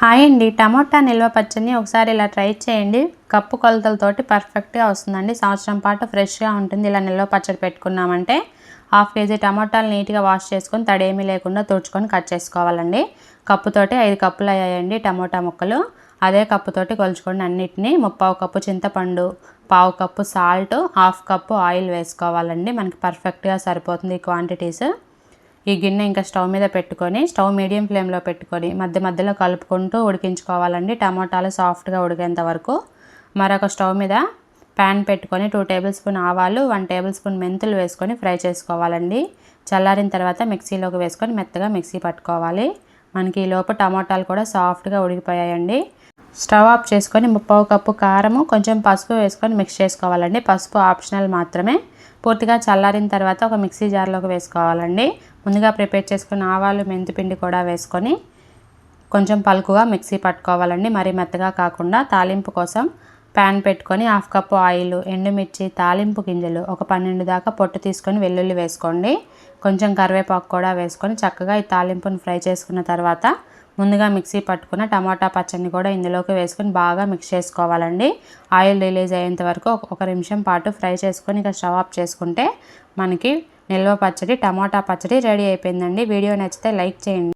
Hi అండి. Tomato నిల్వ పచ్చడిని ఒకసారి ఇలా ట్రై చేయండి. కప్పు కొలతలతోటి పర్ఫెక్ట్గా వస్తుందండి. సంవత్సరం పాటు ఫ్రెష్గా ఉంటుంది. ఇలా నిల్వ పచ్చడి పెట్టుకున్నామంటే హాఫ్ కేజీ టమోటాలు నీట్గా వాష్ చేసుకొని తడేమీ లేకుండా తుడుచుకొని కట్ చేసుకోవాలండి. కప్పుతోటి ఐదు కప్పులు అయ్యాయండి టమోటా ముక్కలు. అదే కప్పుతోటి కొలుచుకోండి అన్నిటినీ ముప్పావు కప్పు చింతపండు పావు cup salt half cup oil వేసుకోవాలండి. మనకి పర్ఫెక్ట్గా సరిపోతుంది ఈ క్వాంటిటీస్. ఈ గిన్నె ఇంకా స్టవ్ మీద పెట్టుకొని స్టవ్ మీడియం ఫ్లేమ్లో పెట్టుకొని మధ్య మధ్యలో కలుపుకుంటూ ఉడికించుకోవాలండి. టమోటాలు సాఫ్ట్గా ఉడికేంత వరకు. మరొక స్టవ్ మీద ప్యాన్ పెట్టుకొని టూ టేబుల్ స్పూన్ ఆవాలు వన్ టేబుల్ స్పూన్ మెంతులు వేసుకొని ఫ్రై చేసుకోవాలండి. చల్లారిన తర్వాత మిక్సీలోకి వేసుకొని మెత్తగా మిక్సీ పట్టుకోవాలి. మనకి ఈ టమాటాలు టమోటాలు కూడా సాఫ్ట్గా ఉడికిపోయాయండి. స్టవ్ ఆఫ్ చేసుకొని ముప్పావు కప్పు కారము కొంచెం పసుపు వేసుకొని మిక్స్ చేసుకోవాలండి. పసుపు ఆప్షనల్ మాత్రమే. పూర్తిగా చల్లారిన తర్వాత ఒక మిక్సీ జార్లోకి వేసుకోవాలండి. ముందుగా ప్రిపేర్ చేసుకున్న ఆవాలు మెంతిపిండి కూడా వేసుకొని కొంచెం పలుకుగా మిక్సీ పట్టుకోవాలండి. మరీ మెత్తగా కాకుండా తాలింపు కోసం ప్యాన్ పెట్టుకొని హాఫ్ కప్పు ఆయిల్ ఎండుమిర్చి తాలింపు గింజలు ఒక పన్నెండు దాకా పొట్టు తీసుకొని వెల్లుల్లి వేసుకోండి. కొంచెం కరివేపాకు కూడా వేసుకొని చక్కగా ఈ తాలింపును ఫ్రై చేసుకున్న తర్వాత ముందుగా మిక్సీ పట్టుకున్న టమాటా పచ్చడిని కూడా ఇందులోకి వేసుకొని బాగా మిక్స్ చేసుకోవాలండి. ఆయిల్ రిలీజ్ అయ్యేంత వరకు ఒక నిమిషం పాటు ఫ్రై చేసుకొని ఇక స్టవ్ ఆఫ్ చేసుకుంటే మనకి నిల్వ పచ్చడి టమాటా పచ్చడి రెడీ అయిపోయిందండి. వీడియో నచ్చితే లైక్ చేయండి.